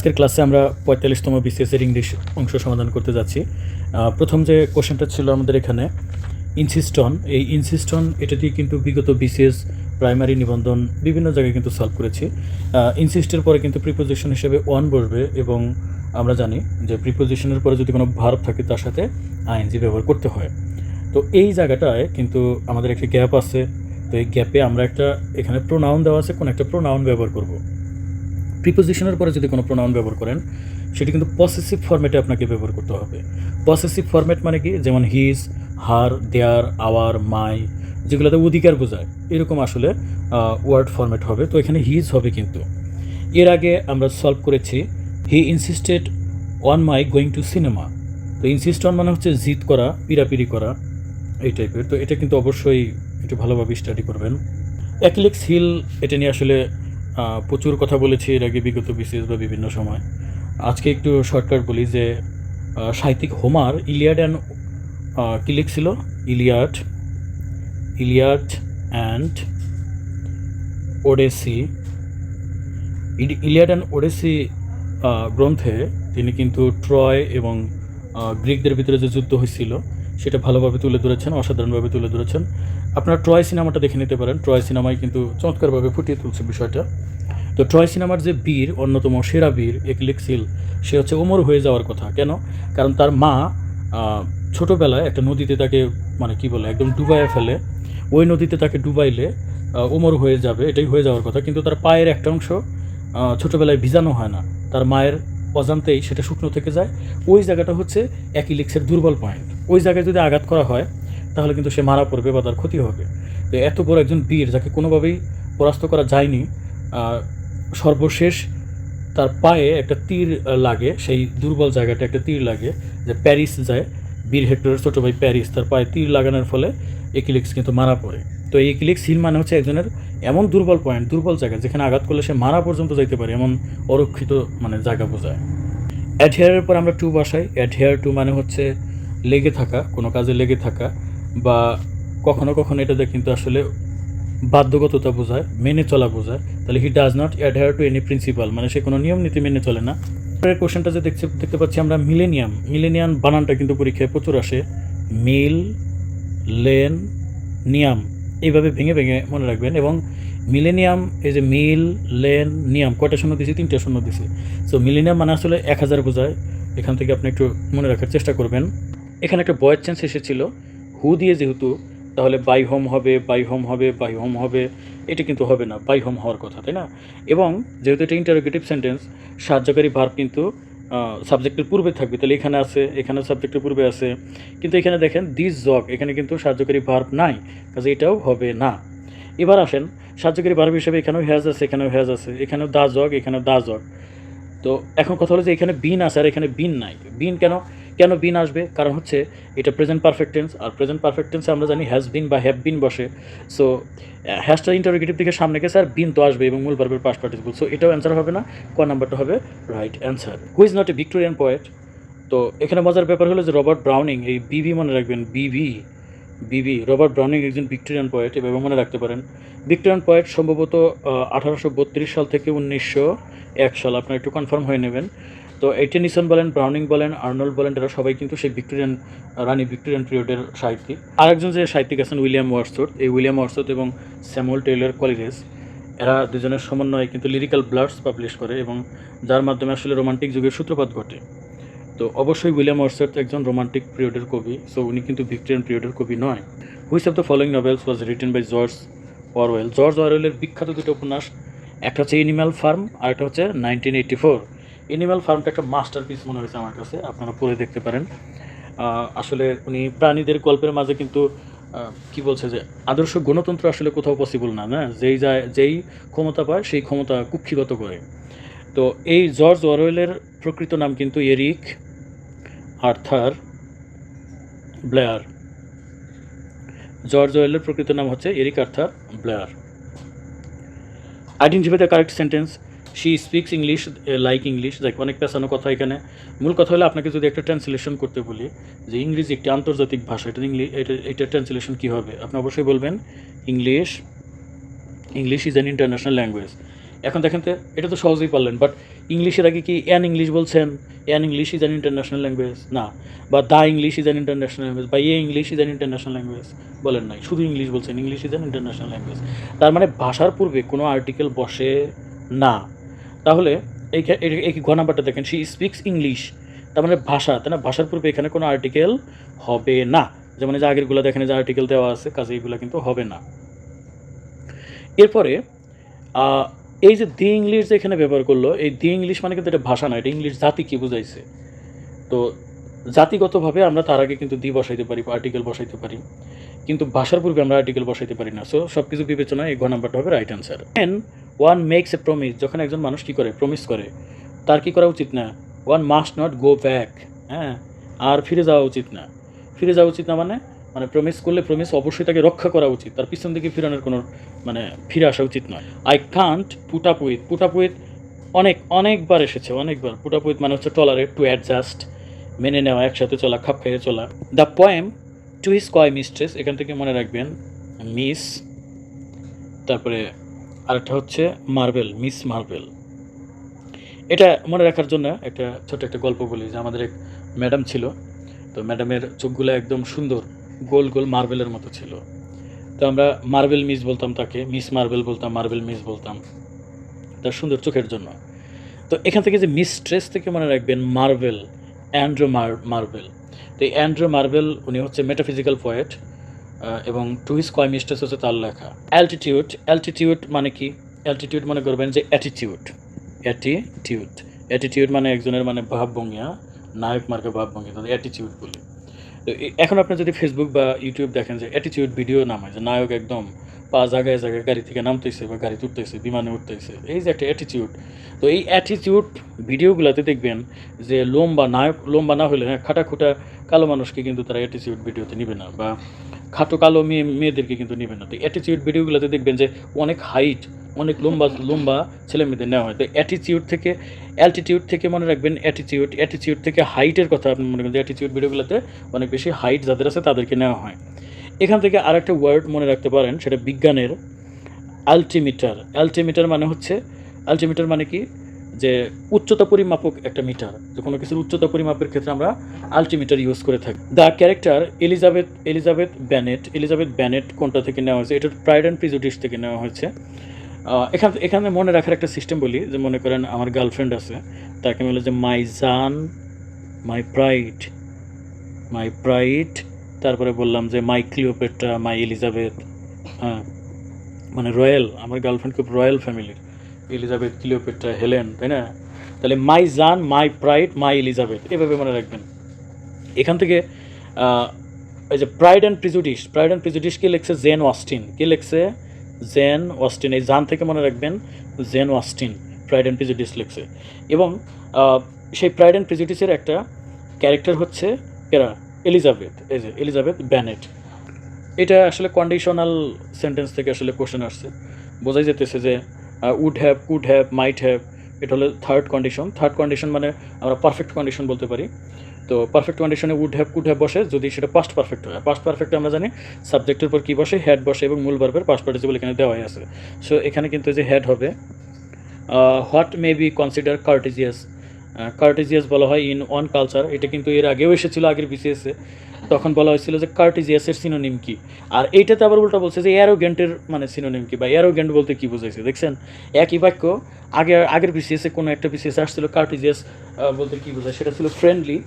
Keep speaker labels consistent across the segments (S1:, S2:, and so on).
S1: আজকের ক্লাসে আমরা পঁয়তাল্লিশতম বিসিএস এর ইংলিশ অংশ সমাধান করতে যাচ্ছি। প্রথম যে কোশ্চেনটা ছিল আমাদের এখানে ইনসিস্টন এই ইনসিস্টন এটা দিয়ে কিন্তু বিগত বিসিএস প্রাইমারি নিবন্ধন বিভিন্ন জায়গায় কিন্তু সলভ করেছি। ইনসিস্টের পরে কিন্তু প্রিপোজিশন হিসেবে ওয়ান বসবে এবং আমরা জানি যে প্রিপোজিশনের পরে যদি কোনো ভার্ব থাকে, তার সাথে আইএনজি ব্যবহার করতে হয়। তো এই জায়গাটায় কিন্তু আমাদের একটা গ্যাপ আছে। তো এই গ্যাপে আমরা একটা এখানে প্রোনাউন দেওয়া আছে, কোন একটা প্রোনাউন ব্যবহার করব। প্রিপোজিশনের পরে যদি কোনো প্রোনাউন ব্যবহার করেন, সেটি কিন্তু পসেসিভ ফরম্যাটে আপনাকে ব্যবহার করতে হবে। পসেসিভ ফরম্যাট মানে কি? যেমন হিজ হার দেয়ার আওয়ার মাই যেগুলোতে অধিকার বোঝায়। এরকম আসলে ওয়ার্ড ফরম্যাট হবে। তো এখানে হিজ হবে কিন্তু। এর আগে আমরা সলভ করেছি he insisted on my going to cinema তো ইনসিস্ট অন মানে হচ্ছে জিদ করা পিরাপিরি করা, এই টাইপের তো এটা কিন্তু অবশ্যই একটু ভালোভাবে স্টাডি করবেন। অ্যাকিলেক্স হিল এটা নিয়ে আসলে প্রচুর কথা বলেছি এর আগে বিগত বিসিএস বা বিভিন্ন সময়। আজকে একটু শর্টকাট বলি যে সাহিত্যিক হোমার ইলিয়াড অ্যান্ড কী লিখছিল? Iliad Iliad and Odyssey. Iliad and Odyssey গ্রন্থে তিনি কিন্তু ট্রয় এবং গ্রিকদের ভিতরে যে যুদ্ধ হয়েছিল সেটা ভালোভাবে তুলে ধরেছেন, অসাধারণভাবে তুলে ধরেছেন। আপনারা ট্রয় সিনেমাটা দেখে নিতে পারেন। ট্রয় সিনেমায় কিন্তু চমৎকারভাবে ফুটিয়ে তুলছে বিষয়টা। তো ট্রয় সিনেমার যে বীর, অন্যতম সেরা বীর একলিক সিল সে হচ্ছে ওমর হয়ে যাওয়ার কথা। কেন? কারণ তার মা ছোটোবেলায় একটা নদীতে তাকে মানে কি বলে, একদম ডুবাইয়ে ফেলে। ওই নদীতে তাকে ডুবাইলে ওমর হয়ে যাবে, এটাই হয়ে যাওয়ার কথা। কিন্তু তার পায়ের একটা অংশ ছোটোবেলায় ভিজানো হয় না। তার মায়ের অজান্তেই সেটা শুকনো থেকে যায়। ওই জায়গাটা হচ্ছে অ্যাকিলিক্সের দুর্বল পয়েন্ট ওই জায়গায় যদি আঘাত করা হয়, তাহলে কিন্তু সে মারা পড়বে বা তার ক্ষতি হবে। তো এত বড় একজন বীর যাকে কোনোভাবেই পরাস্ত করা যায়নি সর্বশেষ তার পায়ে একটা তীর লাগে, সেই দুর্বল জায়গাটা একটা তীর লাগে, যে প্যারিস যায়। বীর হেক্টরের ছোটো ভাই প্যারিস, তার পায়ে তীর লাগানোর ফলে একিলিক্স কিন্তু মারা পড়ে। তো এই একিলিক্স হিল মানে হচ্ছে একজনের এমন দুর্বল পয়েন্ট দুর্বল জায়গা যেখানে আঘাত করলে সে মারা পর্যন্ত যাইতে পারে এমন অরক্ষিত মানে জায়গা বোঝায়। অ্যাডহেয়ারের পর আমরা টু বসাই। অ্যাডহেয়ার টু মানে হচ্ছে লেগে থাকা, কোনো কাজে লেগে থাকা বা কখনো কখনো এটাতে কিন্তু আসলে বাধ্যগততা বোঝায়, মেনে চলা বোঝায়। তাহলে he does not adhere to any principle মানে সে কোনো নিয়ম নীতি মেনে চলে না। পরের কোশ্চেনটা যে দেখতে দেখতে পাচ্ছি আমরা মিলেনিয়াম মিলেনিয়াম বানানটা কিন্তু পরীক্ষায় প্রচুর আসে। Millennium. এইভাবে ভেঙে ভেঙে মনে রাখবেন এবং মিলেনিয়াম, এই যে মিল, লেন, নিয়াম, কয়টা শূন্য দিছি? তিনটে শূন্য দিছি। সো মিলেনিয়াম মানে আসলে এক হাজার বোঝায়। এখান থেকে আপনি একটু মনে রাখার চেষ্টা করবেন। এখানে একটা বয়ের চান্স এসেছিল। হু দিয়ে যেহেতু, তাহলে বাই হোম হবে, বাই হোম হবে, বাই হোম হবে। এটা কিন্তু হবে না, বাই হোম হওয়ার কথা, তাই না? এবং যেহেতু এটা ইন্টারোগেটিভ সেন্টেন্স সাহায্যকারী ভার্ব কিন্তু সাবজেক্টের পূর্বে থাকবে। তাহলে এখানে আছে, এখানে সাবজেক্টের পূর্বে আছে। কিন্তু এখানে দেখেন দিস জগ এখানে কিন্তু সাহায্যকারী ভার্ব নাই, কাজে এটাও হবে না। এবার আসেন, সাহায্যকারী ভার্ব হিসেবে এখানেও হ্যাজ আছে, এখানেও হ্যাজ আছে। এখানেও দা জগ এখানেও দা জগ তো এখন কথা হলো যে এখানে বিন আছে আর এখানে বিন নাই। বিন কেন? কেন বিন আসবে? কারণ হচ্ছে এটা প্রেজেন্ট পারফেক্ট টেন্স আর প্রেজেন্ট পারফেক্ট টেন্সে আমরা জানি হ্যাজ বিন বা হ্যাভ বিন বসে। সো হ্যাশটা ইন্টারোগেটিভ দিকে সামনে গেছে আর বিন তো আসবে এবং মূল ভার্বের পাস পার্টিসিপল সো এটাও অ্যান্সার হবে না, ক নাম্বারটা হবে right answer who is not a Victorian poet তো এখানে মজার ব্যাপার হলো যে রবার্ট ব্রাউনিং, এই বিবি মনে রাখবেন বিবি বিবি রবার্ট ব্রাউনিং একজন ভিক্টোরিয়ান পোয়েট এভাবে মনে রাখতে পারেন। ভিক্টোরিয়ান পয়েট সম্ভবত আঠারোশো বত্রিশ সাল থেকে উনিশশো এক সাল, আপনার একটু কনফার্ম হয়ে নেবেন। তো এইটেনিসন বলেন ব্রাউনিং বলেন আর্নল্ড বলেন এরা সবাই কিন্তু সেই ভিক্টোরিয়ান, রানী ভিক্টোরিয়ান পিরিয়ডের সাহিত্যিক। আরেকজন যে সাহিত্যিক আছেন, উইলিয়াম ওয়ার্সথ এই উইলিয়াম ওয়ার্সথ এবং স্যামুয়েল টেইলর কলিরেজ, এরা দুজনের সমন্বয়ে কিন্তু লিরিক্যাল ব্লাডস পাবলিশ করে এবং যার মাধ্যমে আসলে রোমান্টিক যুগের সূত্রপাত ঘটে। তো অবশ্যই উইলিয়াম ওয়ার্সথ একজন রোমান্টিক পিরিয়ডের কবি সো উনি কিন্তু ভিক্টোরিয়ান পিরিয়ডের কবি নয়। Which of the following novels was written by George Orwell George অরওয়েলের বিখ্যাত দুটো উপন্যাস, একটা হচ্ছে এনিম্যাল ফার্ম আর একটা হচ্ছে নাইনটিন এইটি ফোর এনিম্যাল ফার্মটা একটা মাস্টার পিস মনে হয়েছে আমার কাছে, আপনারা পড়ে দেখতে পারেন। আসলে উনি প্রাণীদের গল্পের মাঝে কিন্তু কি বলছে যে, আদর্শ গণতন্ত্র আসলে কোথাও পসিবল না না? যেই যায়, যেই ক্ষমতা পায়, সেই ক্ষমতা কুক্ষিগত করে। তো এই জর্জ অরওয়েলের প্রকৃত নাম কিন্তু এরিক আর্থার ব্লেয়ার জর্জ অরওয়েলের প্রকৃত নাম হচ্ছে Eric Arthur Blair identify the correct sentence she speaks English like English দেখ অনেক পেছানো কথা এখানে। মূল কথা হলো আপনাকে যদি একটা ট্রান্সলেশন করতে বলি, যে ইংরেজি একটি আন্তর্জাতিক ভাষা, এটা ইংলিশ এটা এটা ট্রান্সলেশন কী হবে? আপনি অবশ্যই বলবেন English English is an international language এখন দেখেন তো, এটা তো সহজেই পারলেন বাট ইংলিশের আগে কি অ্যান ইংলিশ বলছেন? An English is an international language না। বা the English is an international language বা a English is an international language বলেন নাই, শুধু ইংলিশ বলছেন। English is an international language তার মানে ভাষার পূর্বে কোনো আর্টিকেল বসে না। তাহলে এই এই ঘ নাম্বারটা দেখেন শি স্পিক্স ইংলিশ তার মানে ভাষা, তাই না? ভাষার পূর্বে এখানে কোনো আর্টিকেল হবে না। যেমন যে আগেরগুলো দেখেন যে আর্টিকেল দেওয়া আছে, কাজে এগুলো কিন্তু হবে না। এরপরে এই যে দি ইংলিশ যে এখানে ব্যবহার করল, এই দি ইংলিশ মানে কিন্তু এটা ভাষা না, এটা ইংলিশ জাতি কি বুঝাইছে? তো জাতিগতভাবে আমরা তার আগে কিন্তু দি বসাইতে পারি আর্টিকেল বসাইতে পারি। কিন্তু ভাষার পূর্বে আমরা আর্টিকেল বসাইতে পারি না। সো সব কিছু বিবেচনায় এই ঘ নাম্বারটা হবে রাইট অ্যান্সার এন ওয়ান মেক্স এ প্রমিস যখন একজন মানুষ কী করে? প্রমিস করে। তার কি করা উচিত না? One must not go back হ্যাঁ? আর ফিরে যাওয়া উচিত না। ফিরে যাওয়া উচিত না মানে? মানে প্রমিস করলে প্রমিস অবশ্যই তাকে রক্ষা করা উচিত। তার পিছন দিকে ফিরানোর কোনো মানে ফিরে আসা উচিত নয়। আই কান্ট পুট আপ অনেক, অনেকবার এসেছে, অনেকবার। পুট মানে হচ্ছে টলারেট টু অ্যাডজাস্ট মেনে নেওয়া, একসাথে চলা, খাপ খাইয়ে চলা। The poem two his coy mistress এখান থেকে মনে রাখবেন মিস তারপরে আরেকটা হচ্ছে মার্বেল, মিস মার্বেল। এটা মনে রাখার জন্য একটা ছোট একটা গল্প বলি, যে আমাদের এক ম্যাডাম ছিল। তো ম্যাডামের চোখগুলো একদম সুন্দর, গোল গোল মার্বেলের মতো ছিল। তো আমরা মার্বেল মিস বলতাম তাকে, মিস মার্বেল বলতাম, মার্বেল মিস বলতাম। তার সুন্দর চোখের জন্য। তো এখান থেকে যে মিস্ট্রেস থেকে মনে রাখবেন, মার্বেল, অ্যান্ড্রো মার, মার্বেল। তো এই অ্যান্ড্রো মার্বেল, উনি হচ্ছে মেটাফিজিক্যাল পয়েট এবং টু হিস কয় মিস্ট্রেস হচ্ছে তার লেখা। অ্যালটিটিউড অ্যালটিটিউড মানে কি? অ্যালটিটিউড মনে করবেন যে অ্যাটিটিউড অ্যাটিটিউড অ্যাটিটিউড মানে একজনের মানে ভাবভঙ্গি হ্যাঁ? নায়ক মার্কা ভাবভঙ্গি তাদের অ্যাটিটিউড বলি। তো এখন আপনি যদি ফেসবুক বা ইউটিউব দেখেন যে অ্যাটিটিউড ভিডিও নামায়, যে নায়ক একদম পা জায়গায় জায়গায় গাড়ি থেকে নামতেছে বা গাড়ি তুলতেছে, বিমানে উঠতেছে, এই যে একটা অ্যাটিটিউড তো এই অ্যাটিটিউড ভিডিওগুলোতে দেখবেন যে লম্বা নায়ক, লম্বা না হলে হ্যাঁ খাটা খুটা কালো মানুষকে কিন্তু তারা অ্যাটিটিউড ভিডিওতে নিবে না বা খাটো কালো মেয়ে, মেয়েদেরকে কিন্তু নেবে না। তো অ্যাটিটিউড ভিডিওগুলোতে দেখবেন যে অনেক হাইট অনেক লম্বা লম্বা ছেলে মেয়েদের নেওয়া হয়। তো অ্যাটিচিউড থেকে অ্যালটিটিউড থেকে মনে রাখবেন অ্যাটিচিউড অ্যাটিচিউড থেকে হাইটের কথা আপনি মনে করেন যে অ্যাটিটিউড ভিডিওগুলোতে অনেক বেশি হাইট যাদের আছে তাদেরকে নেওয়া হয়। এখান থেকে আরেকটা ওয়ার্ড মনে রাখতে পারেন, সেটা বিজ্ঞানের আলটিমিটার আলটিমিটার মানে হচ্ছে আলটিমিটার মানে কি? যে উচ্চতা পরিমাপক একটা মিটার যে কোনো কিছুর উচ্চতা পরিমাপের ক্ষেত্রে আমরা আলটিমিটার ইউজ করে থাকি। The character Elizabeth Elizabeth Bennet Elizabeth Bennet কোনটা থেকে নেওয়া হয়েছে? এটা প্রাইড অ্যান্ড প্রিজুডিস থেকে নেওয়া হয়েছে। এখান এখানে মনে রাখার একটা সিস্টেম বলি, যে মনে করেন আমার গার্লফ্রেন্ড আছে, তাকে বলে যে মাই জান মাই প্রাইড মাই প্রাইড তারপরে বললাম যে মাই ক্লিওপেট্রা মাই এলিজাবেথ হ্যাঁ মানে রয়্যাল আমার গার্লফ্রেন্ড খুব রয়্যাল ফ্যামিলির এলিজাবেথ ক্লিওপেট্রা, হেলেন, তাই না? তাহলে মাই জান, মাই প্রাইড, মাই এলিজাবেথ, এভাবে মনে রাখবেন। এখান থেকে এই যে Pride and Prejudice, Pride and Prejudice কে লিখছে জেন ওয়াস্টিন। কে লিখছে? জেন ওয়াস্টিন, এই জান থেকে মনে রাখবেন, Jane Austen, Pride and Prejudice লিখছে। এবং সেই প্রাইড অ্যান্ড প্রিজুডিসের একটা ক্যারেক্টার হচ্ছে এরা, এলিজাবেথ, এই যে এলিজাবেথ ব্যানেট। এটা আসলে কন্ডিশনাল সেন্টেন্স থেকে আসলে কোশ্চেন আসছে। বোঝাই যেতেছে যে would have could have might have এটা হলো থার্ড কন্ডিশন থার্ড কন্ডিশন মানে আমরা পারফেক্ট কন্ডিশন বলতে পারি। তো পারফেক্ট কন্ডিশনে উড হ্যাভ কুড হ্যাভ বসে, যদি সেটা পাস্ট পারফেক্ট হয়। পাস্ট পারফেক্ট আমরা জানি সাবজেক্টের উপর কী বসে হেড বসে এবং মূল ভার্বের পাস্ট পার্টিসিপল এখানে দেওয়াই আছে। সো এখানে কিন্তু যে হেড হবে what may be considered courteous courteous বলা হয় ইন ওয়ান কালচার এটা কিন্তু এর আগেও এসেছিল, আগের বিসিএসে তখন বলা হয়েছিল যে কার্টিজিয়াসের সিনোনিম কি? আর এইটাতে আবার উল্টা বলছে যে অ্যারোগেন্টের মানে সিনোনিম কি বা অ্যারোগেন্ট বলতে কি বোঝাইছে? দেখছেন, একই বাক্য, আগে, আগের বিসিএসে কোনো একটা বিসিএস আসছিল কার্টিজিয়াস বলতে কি বোঝায়? সেটা ছিল ফ্রেন্ডলি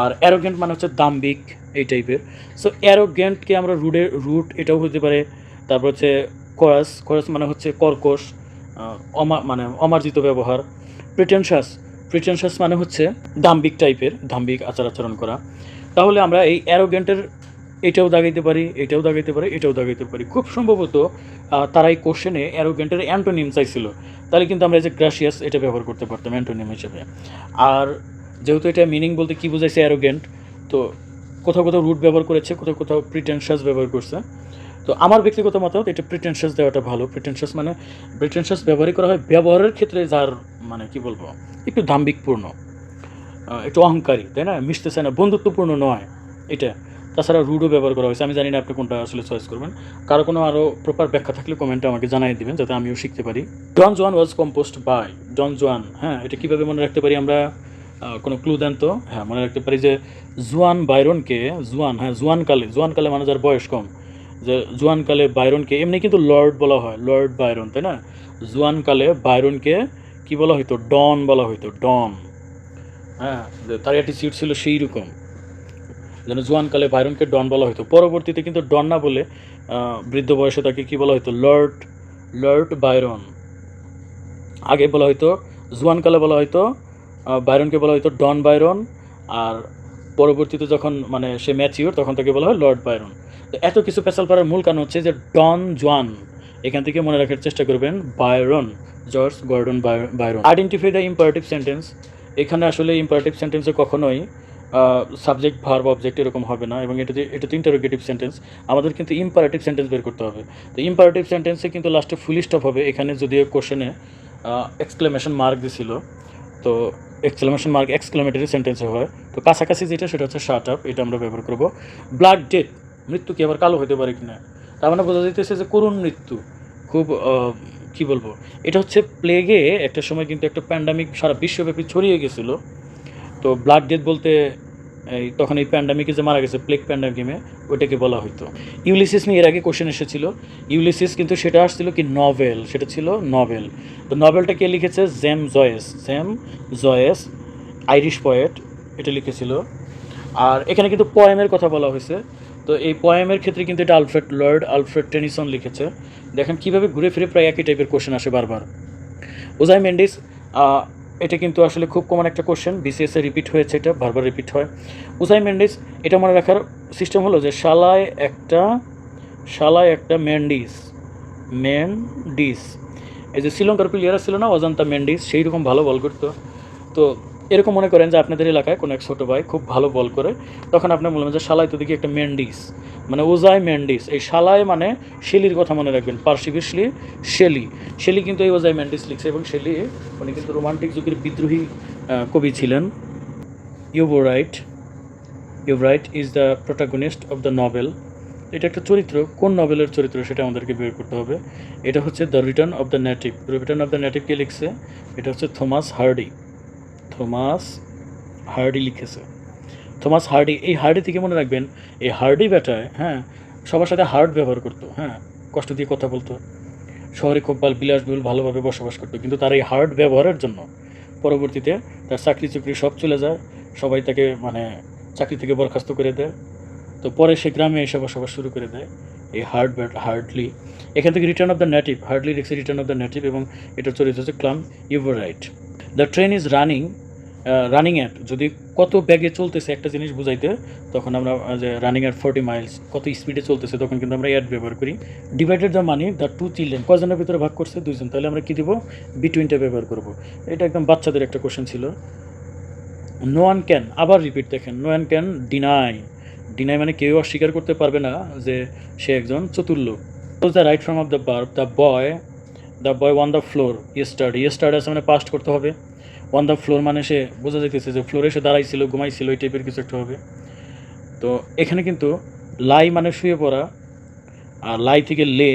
S1: আর অ্যারোগেন্ট মানে হচ্ছে দাম্বিক এই টাইপের সো অ্যারোগেন্টকে আমরা রুডের রুট এটাও হতে পারে। তারপর হচ্ছে করাস করাস মানে হচ্ছে কর্কশ অমা মানে অমার্জিত ব্যবহার। প্রিটেনশাস প্রিটেনশাস মানে হচ্ছে দাম্বিক টাইপের দাম্বিক আচার আচরণ করা। তাহলে আমরা এই অ্যারোগেন্টের এটাও দাগাইতে পারি এটাও দাগাইতে পারি এটাও দাগাইতে পারি। খুব সম্ভবত তারা এই কোশ্চেনে অ্যারোগেন্টের অ্যান্টোনিম চাইছিল। তাহলে কিন্তু আমরা এই যে গ্রাসিয়াস এটা ব্যবহার করতে পারতাম অ্যান্টোনিম হিসেবে। আর যেহেতু এটা মিনিং বলতে কী বোঝাইছে অ্যারোগেন্ট তো কোথাও কোথাও রুট ব্যবহার করেছে কোথাও কোথাও প্রিটেনশাস ব্যবহার করছে। তো আমার ব্যক্তিগত মতামত এটা প্রিটেনশাস দেওয়াটা ভালো। প্রিটেনশাস মানে প্রিটেনশাস ব্যবহারই করা হয়। ব্যবহারের ক্ষেত্রে যার মানে কি বলব একটু দাম্ভিকপূর্ণ। আহ, একটু অহংকারী, তাই না? মিশতেছে না, বন্ধুত্বপূর্ণ নয় এটা। তাছাড়া রুডও ব্যবহার করা হয়েছে। আমি জানি না আপনি কোনটা আসলে চয়েস করবেন। কারও কোনো আরও প্রপার ব্যাখ্যা থাকলে কমেন্টে আমাকে জানিয়ে দিবেন, যাতে আমিও শিখতে পারি। ডন জোয়ান ওয়াজ কম্পোস্ট বাই ডন জোয়ান হ্যাঁ এটা কীভাবে মনে রাখতে পারি আমরা? কোনো ক্লু দেন তো? হ্যাঁ মনে রাখতে পারি যে জুয়ান বাইরনকে জুয়ান হ্যাঁ জুয়ানকালে জুয়ানকালে মানে যার বয়স কম, যে জুয়ানকালে বাইরনকে এমনি কিন্তু লর্ড বলা হয় লর্ড বাইরন তাই না? জুয়ানকালে বাইরনকে কি বলা হইতো? ডন বলা হইতো ডন হ্যাঁ যে তার অ্যাটিচিউড ছিল সেই রকম যেন জোয়ানকালে বাইরনকে ডন বলা হতো পরবর্তীতে কিন্তু ডন না বলে বৃদ্ধ বয়সে তাকে কি বলা হতো লর্ড লর্ড বাইরন। আগে বলা হতো জোয়ানকালে বলা হতো বাইরনকে বলা হতো ডন বাইরন। আর পরবর্তীতে যখন মানে সে ম্যাচিওর, তখন তাকে বলা হয় লর্ড বাইরন। তো এত কিছু পেশাল পাড়ার মূল কারণ হচ্ছে যে, ডন জোয়ান, এখান থেকে মনে রাখার চেষ্টা করবেন, Byron, George Gordon Byron. Identify the imperative sentence এখানে আসলে ইম্পারেটিভ সেন্টেন্সে কখনোই সাবজেক্ট ভার্ব অবজেক্ট এরকম হবে না এবং এটাতে এটা তো ইন্টারোগেটিভ সেন্টেন্স আমাদের কিন্তু ইম্পারেটিভ সেন্টেন্স বের করতে হবে। তো ইম্পারেটিভ সেন্টেন্সে কিন্তু লাস্টে ফুল স্টপ হবে, এখানে যদিও কোশ্চেনে এক্সক্লেমেশন মার্ক দিছিল, তো এক্সক্লেমেশন মার্ক এক্সক্লেমেটরি সেন্টেন্সে হয়। তো কাছাকাছি যেটা, সেটা হচ্ছে শার্ট আপ এটা আমরা ব্যবহার করব। ব্ল্যাক ডেথ মৃত্যু কি আবার কালো হতে পারে কিনা? তার মানে বোঝা যাইতেছে যে করুণ মৃত্যু, খুব কি বলব? এটা হচ্ছে প্লেগে একটা সময় কিন্তু একটা প্যান্ডামিক সারা বিশ্বব্যাপী ছড়িয়ে গেছিল। তো ব্লাড ডেথ বলতে, এই তখন এই প্যান্ডামিকে যে মারা গেছে প্লেগ প্যান্ডামিমে ওইটাকে বলা হতো ইউলিসিস নিয়ে এর আগে কোশ্চেন এসেছিল। ইউলিসিস কিন্তু সেটা আসছিল কি নভেল সেটা ছিল নভেল তো নভেলটা কে লিখেছে? James Joyce James Joyce Irish poet এটা লিখেছিল। আর এখানে কিন্তু পয়েমের কথা বলা হয়েছে। তো এই পয়েমের ক্ষেত্রে কিন্তু এটা আলফ্রেড লয়েড আলফ্রেড টেনিসন লিখেছে। দেখেন, কীভাবে ঘুরে ফিরে প্রায় একই টাইপের কোশ্চেন আসে বারবার। ওজাই মেন্ডিস এটা কিন্তু আসলে খুব কমন একটা কোশ্চেন বিসিএসে রিপিট হয়েছে এটা, বারবার রিপিট হয়। উজাই মেন্ডিস, এটা মনে রাখার সিস্টেম হলো যে শালায় একটা শালায় একটা মেন্ডিস মেন্ডিস। এই যে শ্রীলঙ্কার প্লেয়ার ছিল না, অজন্তা মেন্ডিস, সেই রকম ভালো বল করতো। তো এরকম মনে করেন যে আপনাদের এলাকায় কোনো এক ছোটো ভাই খুব ভালো বল করে, তখন আপনি বলবেন যে, শালায় তো দেখি একটা মেন্ডিস মানে ওজাই মেন্ডিস এই শালায় মানে শেলির কথা মনে রাখবেন পার্সিভিসলি শেলি শেলি। কিন্তু এই ওজাই মেন্ডিস লিখছে এবং শেলি, উনি কিন্তু রোমান্টিক যুগের বিদ্রোহী কবি ছিলেন। ইউবো right, Yeobright is the protagonist of the novel. এটা একটা চরিত্র। কোন নভেলের চরিত্র সেটা আমাদেরকে বের করতে হবে? এটা হচ্ছে the return of the native. Return of the native কে লিখছে? এটা হচ্ছে থমাস হার্ডি। থমাস হার্ডি লিখেছে। থমাস হার্ডি এই হার্ডি থেকে মনে রাখবেন, এই হার্ডি বেটায় হ্যাঁ সবার সাথে হার্ড ব্যবহার করতো হ্যাঁ কষ্ট দিয়ে কথা বলতো। শহরে খুব বিলাসবহুল, ভালোভাবে বসবাস করতো, কিন্তু তার এই হার্ড ব্যবহারের জন্য পরবর্তীতে তার চাকরি চুকরি সব চলে যায়, সবাই তাকে মানে চাকরি থেকে বরখাস্ত করে দেয়। তো পরে সে গ্রামে এসে বসবাস শুরু করে দেয়, এই হার্ড ব্যাট হার্ডলি এখান থেকে return of the native Hardy লিখছে রিটার্ন অফ দ্য নেটিভ এবং এটার চরিত্র হচ্ছে Clym ইউভার right the train is running running at যদি কত ব্যাগে চলতেছে একটা জিনিস বুঝাইতে, তখন আমরা যে রানিং অ্যাট ফোর্টি মাইলস কত স্পিডে চলতেছে, তখন কিন্তু আমরা অ্যাড ব্যবহার করি। Divided the money the two children কজনের ভিতরে ভাগ করছে? দুইজন। তাহলে আমরা কী দিব? বিটুইনটা ব্যবহার করব। এটা একদম বাচ্চাদের একটা কোশ্চেন ছিল। নো ওয়ান ক্যান আবার রিপিট দেখেন no one can deny deny মানে কেউ অস্বীকার করতে পারবে না যে সে একজন চতুর্লোক। The right form of the verb the boy the boy won the floor yesterday yesterday আছে মানে পাস্ট করতে হবে। ওয়ান দ্য ফ্লোর মানে সে বোঝা যাইতেছে যে ফ্লোরে সে দাঁড়াইছিল, ঘুমাইছিল, এই টাইপের কিছু একটা হবে। তো এখানে কিন্তু লাই মানে শুয়ে পড়া আর লাই থেকে লে,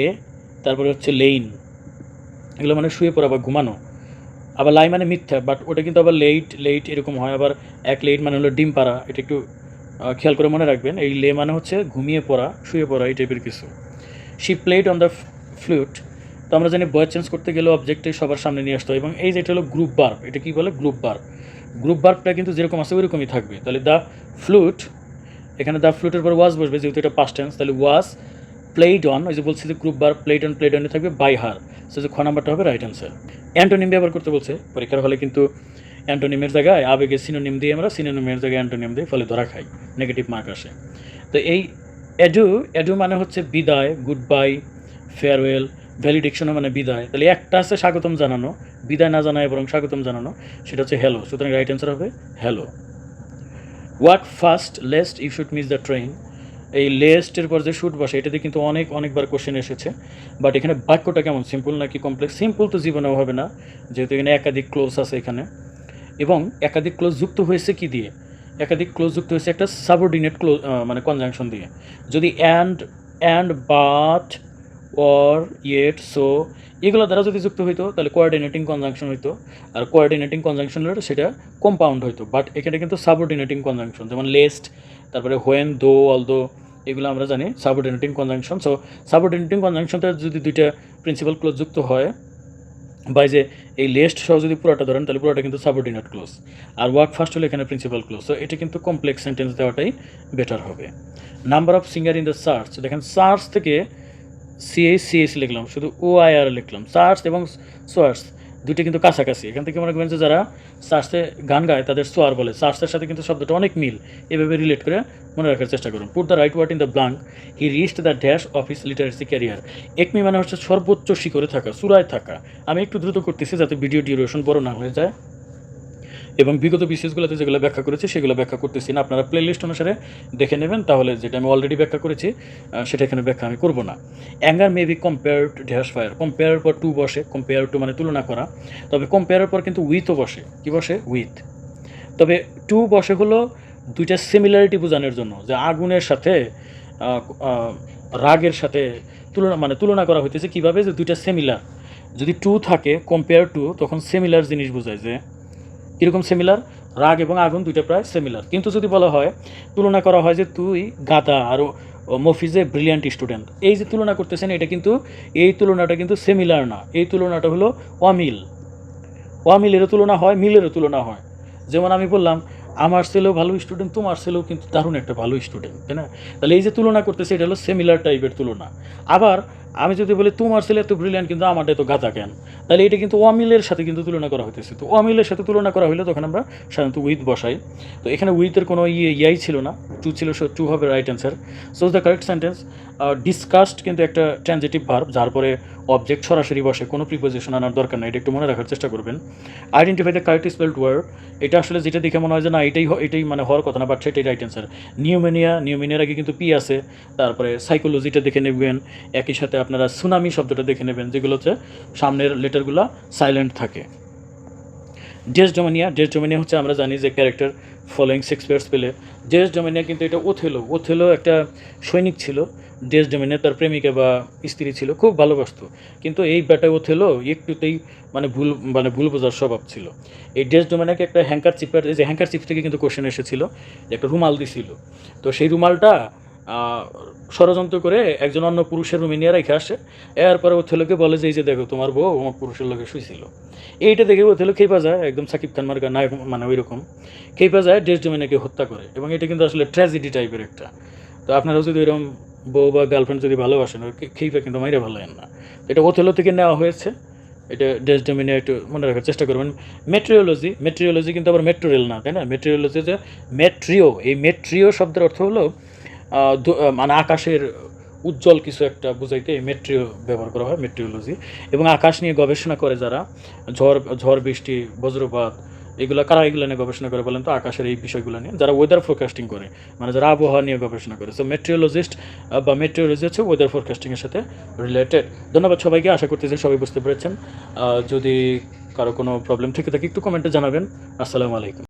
S1: তারপরে হচ্ছে লেইন। এগুলো মানে শুয়ে পড়া বা ঘুমানো। আবার লাই মানে মিথ্যা বাট ওটা কিন্তু আবার লেট লেট এরকম হয়। আবার এক লেট মানে হলো ডিম পাড়া, এটা একটু খেয়াল করে মনে রাখবেন। এই লে মানে হচ্ছে ঘুমিয়ে পড়া, শুয়ে পড়া, এই টাইপের কিছু। She played on the flute তো আমরা জানি বয় চেঞ্জ করতে গেলে অবজেক্টে সবার সামনে নিয়ে আসতে এবং এই যেটা হলো গ্রুপ বার্ব এটা কী বলে? গ্রুপ বার্ব গ্রুপ বার্বটা কিন্তু যেরকম আছে ওইরকমই থাকবে। তাহলে দ্য ফ্লুট এখানে দ্য ফ্লুটের পর ওয়াজ বসবে, যেহেতু এটা পাস্ট টেন্স তাহলে ওয়াজ প্লেড অন ওই যে বলছি যে group bar played on played অনে থাকবে বাই হার সে যে খ নাম্বারটা হবে রাইট অ্যান্সার অ্যান্টোনিম ব্যবহার করতে বলছে। পরীক্ষার হলে কিন্তু অ্যান্টোনিমের জায়গায় আবেগে সিনোনিম দিয়ে আমরা সিনোনিমের জায়গায় অ্যান্টোনিম দিয়ে ফলে ধরা খাই। নেগেটিভ মার্ক আসে। তো এই অ্যাডু অ্যাডু মানে হচ্ছে বিদায় গুড বাই ফেয়ারওয়েল ভ্যালিডিকশনও মানে বিদায়। তাহলে একটা আছে স্বাগতম জানানো, বিদায় না জানায় বরং স্বাগতম জানানো, সেটা হচ্ছে হ্যালো সুতরাং রাইট অ্যান্সার হবে hello work fast lest you should miss the train এই লেস্টের পর যে শুট বসে, এটাতে কিন্তু অনেক, অনেকবার কোশ্চেন এসেছে। বাট এখানে বাক্যটা কেমন? সিম্পল নাকি কমপ্লেক্স সিম্পল তো জীবনেও হবে না, যেহেতু এখানে একাধিক ক্লোজ আছে এখানে। এবং একাধিক ক্লোজ যুক্ত হয়েছে কি দিয়ে? একাধিক ক্লোজ যুক্ত হয়েছে একটা সাবঅর্ডিনেট ক্লোজ মানে কনজাংশন দিয়ে। যদি and and but or yet so এগুলো দ্বারা যদি যুক্ত হইতো, তাহলে কোয়ার্ডিনেটিং কনজাংশন হইতো। আর কোয়ার্ডিনেটিং কনজাংশন হলে সেটা কম্পাউন্ড হইতো। বাট এখানে কিন্তু সাবঅর্ডিনেটিং কনজাংশন যেমন লেস্ট তারপরে হোয়েন দো অল দো এগুলো আমরা জানি সাবঅর্ডিনেটিং কনজাংশন সো সাবঅর্ডিনেটিং কনজাংশনটা যদি দুইটা প্রিন্সিপাল ক্লোজ যুক্ত হয় বাই যে এই লেস্ট সহ যদি পুরোটা ধরেন, তাহলে পুরোটা কিন্তু সাবঅর্ডিনেট ক্লোজ আর ওয়ার্ক ফার্স্ট হলে এখানে প্রিন্সিপাল ক্লোজ তো এটা কিন্তু কমপ্লেক্স সেন্টেন্স দেওয়াটাই বেটার হবে। Number of singer in the search দেখেন সার্চ থেকে সিএস সিএস লিখলাম, শুধু ও আই আর লিখলাম সার্স এবং সোয়ার্স দুইটা কিন্তু কাছাকাছি। এখান থেকে মনে করবেন যে যারা সার্চে গান গায়, তাদের সোয়ার বলে। সার্চের সাথে কিন্তু শব্দটা অনেক মিল। এভাবে রিলেট করে মনে রাখার চেষ্টা করুন। Put the right word in the blank he reached the dash of his literacy career acme মানে হচ্ছে সর্বোচ্চ শিখরে থাকা, চূড়ায় থাকা। আমি একটু দ্রুত করতেছি যাতে ভিডিও ডিউরেশন বড় না হয়ে যায়। এবং বিগত বিসিএসগুলোতে যেগুলো ব্যাখ্যা করেছি, সেগুলো ব্যাখ্যা করতেছি না। আপনারা প্লেলিস্ট অনুসারে দেখে নেবেন। তাহলে যেটা আমি অলরেডি ব্যাখ্যা করেছি সেটা এখানে ব্যাখ্যা আমি করব না। Anger may be compare to dash fire compare পর টু বসে। কম্পেয়ার টু মানে তুলনা করা। তবে কম্পেয়ারের পর কিন্তু উইথও বসে। কি বসে? উইথ তবে টু বসে হলো দুইটা সিমিলারিটি বোঝানোর জন্য। যে আগুনের সাথে রাগের সাথে তুলনা মানে তুলনা করা হইতেছে। কীভাবে? যে দুইটা সিমিলার যদি টু থাকে কম্পেয়ার টু তখন সিমিলার জিনিস বোঝায় যে কীরকম সিমিলার রাগ এবং আগুন দুইটা প্রায় সিমিলার কিন্তু যদি বলা হয়, তুলনা করা হয় যে তুই গাদা আর ও- ও মফিজে ব্রিলিয়ান্ট স্টুডেন্ট এই যে তুলনা করতেছেন, এটা কিন্তু, এই তুলনাটা কিন্তু সিমিলার না। এই তুলনাটা হলো অমিল। অমিলেরও তুলনা হয়, মিলেরও তুলনা হয়। যেমন আমি বললাম, আমার ছেলেও ভালো স্টুডেন্ট তোমার ছেলেও কিন্তু দারুণ একটা ভালো স্টুডেন্ট তাই না? তাহলে এই যে তুলনা করতেছে, এটা হলো সিমিলার টাইপের তুলনা। আবার আমি যদি বলি, তোমার ছেলে এত ব্রিলিয়ান্ট কিন্তু আমারটা এত গাদা কেন? তাহলে এটা কিন্তু অমিলের সাথে কিন্তু তুলনা করা হইতেছে। তো অমিলের সাথে তুলনা করা হলে তখন আমরা সাধারণত উইথ বসাই। তো এখানে উইথের কোনো ইয়ে ইয়াই ছিল না। টু ছিল টু হবে right answer so the correct sentence discussed কিন্তু একটা ট্রানজেটিভ ভার্ব যার পরে অবজেক্ট সরাসরি বসে, কোনো প্রিপোজিশন আনার দরকার নাই, এটা একটু মনে রাখার চেষ্টা করবেন। Identify the correct spelled word এটা আসলে যেটা দেখে মনে হয় যে না, এটাই এটাই মানে হওয়ার কথা না বাট সেটাই রাইট অ্যান্সার নিউমেনিয়া নিউমেনিয়ার আগে কিন্তু পি আছে, তারপরে সাইকোলজিটা দেখে নেবেন, একই সাথে আপনারা সুনামি শব্দটা দেখে নেবেন, যেগুলো হচ্ছে সামনের লেটারগুলো সাইলেন্ট থাকে। ডেস ডোমেনিয়া ডেস ডোমেনিয়া হচ্ছে আমরা জানি যে ক্যারেক্টার ফলোয়িং শেক্সপিয়ার্স পেলে ডেস ডোমিনিয়া কিন্তু এটা ওথেলো ওথেলো একটা সৈনিক ছিল ডেস ডোমিনিয়া তার প্রেমিকা বা স্ত্রী ছিল, খুব ভালোবাসত কিন্তু এই ব্যাটা ওথেলো একটুতেই মানে ভুল মানে ভুল বোঝার স্বভাব ছিল। এই ডেস ডোমিনিয়াকে একটা হ্যাঙ্কার চিপের যে হ্যাঙ্কার চিপ থেকে কিন্তু কোশ্চেন এসেছিল যে একটা রুমাল দিছিল। তো সেই রুমালটা ষড়যন্ত্র করে একজন অন্য পুরুষের রুমে নিয়ে রেখে আসে। এরপরে ওথেলোকে বলে যে, এই যে দেখো, তোমার বউ আমার পুরুষের লোকে শুয়েছিল এইটা দেখে ওথেলো খেপা যায়, একদম সাকিব খান মার্কা নায়ক মানে ওই রকম খেপা যায় ডেস ডোমেনাকে হত্যা করে। এবং এটা কিন্তু আসলে ট্র্যাজেডি টাইপের একটা। তো আপনারাও যদি এরকম বউ বা গার্লফ্রেন্ড যদি ভালোবাসেন খেপা কিন্তু মাইরে ভালো না। এটা ওথেলো থেকে নেওয়া হয়েছে। এটা ডেস ডোমিনে একটু মনে রাখার চেষ্টা করবেন। মেট্রিওলজি মেট্রিওলজি কিন্তু আবার মেট্রোরেল না, তাই না? মেট্রিওলজি যে মেট্রিও এই মেট্রিও শব্দের অর্থ হলো মানে আকাশের উজ্জ্বল কিছু একটা বুঝাইতে এই মেট্রিও ব্যবহার করা হয়, মেট্রিওলজি। এবং আকাশ নিয়ে গবেষণা করে যারা, ঝড় ঝড়, বৃষ্টি, বজ্রপাত, এগুলো কারা এগুলো নিয়ে গবেষণা করে বলেন তো? আকাশের এই বিষয়গুলো নিয়ে। যারা ওয়েদার ফোরকাস্টিং করে মানে যারা আবহাওয়া নিয়ে গবেষণা করে। সো মেট্রিওলজিস্ট বা মেট্রিওলজি হচ্ছে ওয়েদার ফোরকাস্টিংয়ের সাথে রিলেটেড ধন্যবাদ সবাইকে, আশা করতেছি সবাই বুঝতে পেরেছেন। যদি কারও কোনো প্রবলেম থেকে থাকে, একটু কমেন্টে জানাবেন। আসসালামু আলাইকুম।